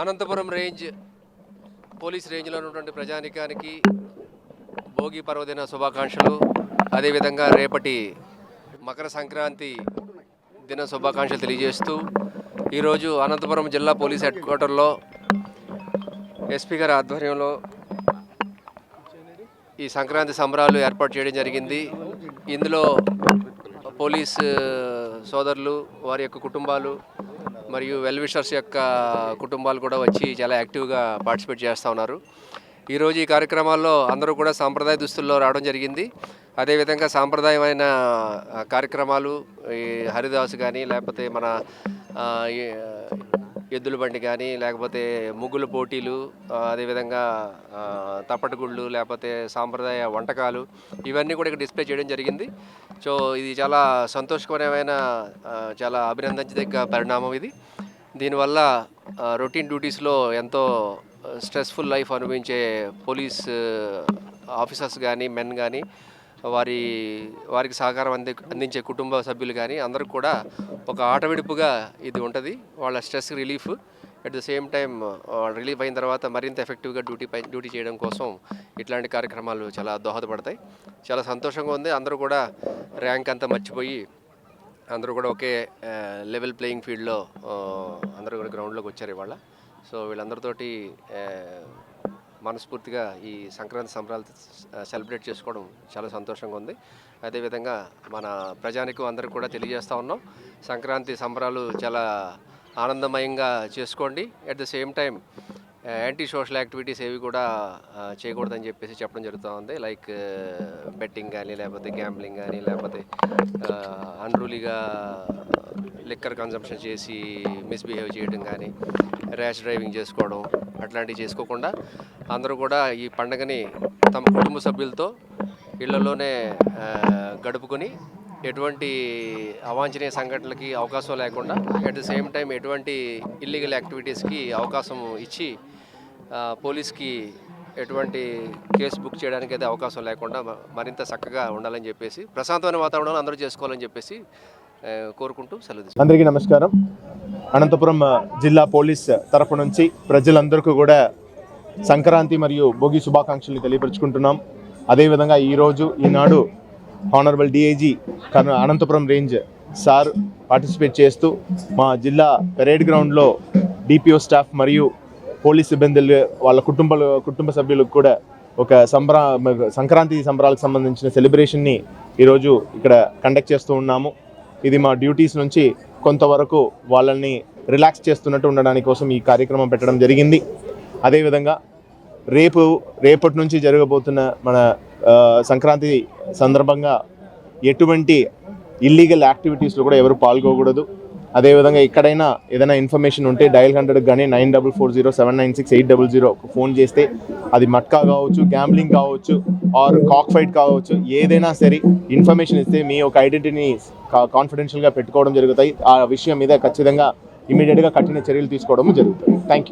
Anantapuram range police రేంజ్లో ఉన్నటువంటి ప్రజానికానికి భోగి పర్వదిన శుభాకాంక్షలు. అదేవిధంగా రేపటి మకర సంక్రాంతి దిన శుభాకాంక్షలు తెలియజేస్తూ ఈరోజు అనంతపురం జిల్లా పోలీస్ హెడ్ క్వార్టర్లో ఎస్పీ గారి ఆధ్వర్యంలో ఈ సంక్రాంతి సంబరాలు ఏర్పాటు చేయడం జరిగింది. ఇందులో పోలీస్ సోదరులు వారి యొక్క కుటుంబాలు మరియు వెల్ విషర్స్ యొక్క కుటుంబాలు కూడా వచ్చి చాలా యాక్టివ్గా పార్టిసిపేట్ చేస్తూ ఉన్నారు. ఈరోజు ఈ కార్యక్రమాల్లో అందరూ కూడా సాంప్రదాయ దుస్తుల్లో రావడం జరిగింది. అదేవిధంగా సాంప్రదాయమైన కార్యక్రమాలు ఈ హరిదాస్ కానీ లేకపోతే మన ఎద్దుల బండి కానీ లేకపోతే ముగ్గుల పోటీలు అదేవిధంగా తప్పటగుళ్ళు లేకపోతే సాంప్రదాయ వంటకాలు ఇవన్నీ కూడా ఇక్కడ డిస్ప్లే చేయడం జరిగింది. సో ఇది చాలా సంతోషకరమైన చాలా అభినందించదగ్గ పరిణామం ఇది. దీనివల్ల రొటీన్ డ్యూటీస్లో ఎంతో స్ట్రెస్ఫుల్ లైఫ్ అనుభవించే పోలీస్ ఆఫీసర్స్ కానీ మెన్ కానీ వారి వారికి సహకారం అంది అందించే కుటుంబ సభ్యులు కానీ అందరూ కూడా ఒక ఆటవిడుపుగా ఇది ఉంటుంది. వాళ్ళ stress relief. At the same time relief అయిన తర్వాత మరింత ఎఫెక్టివ్గా డ్యూటీ పై డ్యూటీ చేయడం కోసం ఇట్లాంటి కార్యక్రమాలు చాలా దోహదపడతాయి. చాలా సంతోషంగా ఉంది. అందరూ కూడా ర్యాంక్ అంతా మర్చిపోయి అందరూ కూడా ఒకే లెవెల్ ప్లేయింగ్ ఫీల్డ్లో అందరూ కూడా గ్రౌండ్లోకి వచ్చారు ఇవాళ. సో వీళ్ళందరితోటి మనస్ఫూర్తిగా ఈ సంక్రాంతి సంబరాలు సెలబ్రేట్ చేసుకోవడం చాలా సంతోషంగా ఉంది. అదేవిధంగా మన ప్రజానికి అందరికి కూడా తెలియజేస్తూ ఉన్నాం. సంక్రాంతి సంబరాలు చాలా ఆనందమయంగా చేసుకోండి. At the same time anti social activities ఏవి కూడా చేయకూడదని చెప్పేసి చెప్పడం జరుగుతూ ఉంది. లైక్ బెట్టింగ్ కానీ లేకపోతే గ్యాంబ్లింగ్ కానీ లేకపోతే అన్రూలీగా లిక్కర్ కన్జంప్షన్ చేసి మిస్బిహేవ్ చేయడం కానీ ర్యాష్ డ్రైవింగ్ చేసుకోవడం అట్లాంటివి చేసుకోకుండా అందరూ కూడా ఈ పండగని తమ కుటుంబ సభ్యులతో ఇళ్ళలోనే గడుపుకొని ఎటువంటి అవాంఛనీయ సంఘటనలకి అవకాశం లేకుండా అట్ ద సేమ్ టైం ఎటువంటి ఇల్లీగల్ యాక్టివిటీస్కి అవకాశం ఇచ్చి పోలీస్కి ఎటువంటి కేసు బుక్ చేయడానికి అయితే అవకాశం లేకుండా మరింత చక్కగా ఉండాలని చెప్పేసి ప్రశాంతమైన వాతావరణం అందరూ చేసుకోవాలని చెప్పేసి కోరుకుంటూ సెలవు అందరికీ నమస్కారం. అనంతపురం జిల్లా పోలీస్ తరఫు నుంచి ప్రజలందరికీ కూడా సంక్రాంతి మరియు భోగి శుభాకాంక్షలు తెలియపరుచుకుంటున్నాం. అదేవిధంగా ఈరోజు ఈనాడు honourable DIG Karna Anantapuram range sir participate చేస్తూ మా జిల్లా పెరేడ్ గ్రౌండ్లో డిపిఓ స్టాఫ్ మరియు పోలీస్ సిబ్బందులు వాళ్ళ కుటుంబాలు కుటుంబ సభ్యులకు కూడా ఒక సంబరా సంక్రాంతి సంబరాలకు సంబంధించిన సెలబ్రేషన్ని ఈరోజు ఇక్కడ కండక్ట్ చేస్తూ ఉన్నాము. ఇది మా డ్యూటీస్ నుంచి కొంతవరకు వాళ్ళని రిలాక్స్ చేస్తున్నట్టు ఉండడానికి కోసం ఈ కార్యక్రమం పెట్టడం జరిగింది. అదేవిధంగా రేపు రేపటి నుంచి జరగబోతున్న మన సంక్రాంతి సందర్భంగా ఎటువంటి ఇల్లీగల్ యాక్టివిటీస్లో కూడా ఎవరు పాల్గొకూడదు. అదేవిధంగా ఎక్కడైనా ఏదైనా ఇన్ఫర్మేషన్ ఉంటే డయల్ హండ్రెడ్ కానీ nine double four zero seven nine six eight double zero phone చేస్తే అది మట్కా కావచ్చు గ్యాంబ్లింగ్ కావచ్చు ఆర్ కాక్ ఫైట్ కావచ్చు ఏదైనా సరే ఇన్ఫర్మేషన్ ఇస్తే మీ యొక్క ఐడెంటిటీని కాన్ఫిడెన్షియల్గా పెట్టుకోవడం జరుగుతాయి. ఆ విషయం మీద ఖచ్చితంగా ఇమీడియట్గా కఠిన చర్యలు తీసుకోవడం జరుగుతుంది. Thank you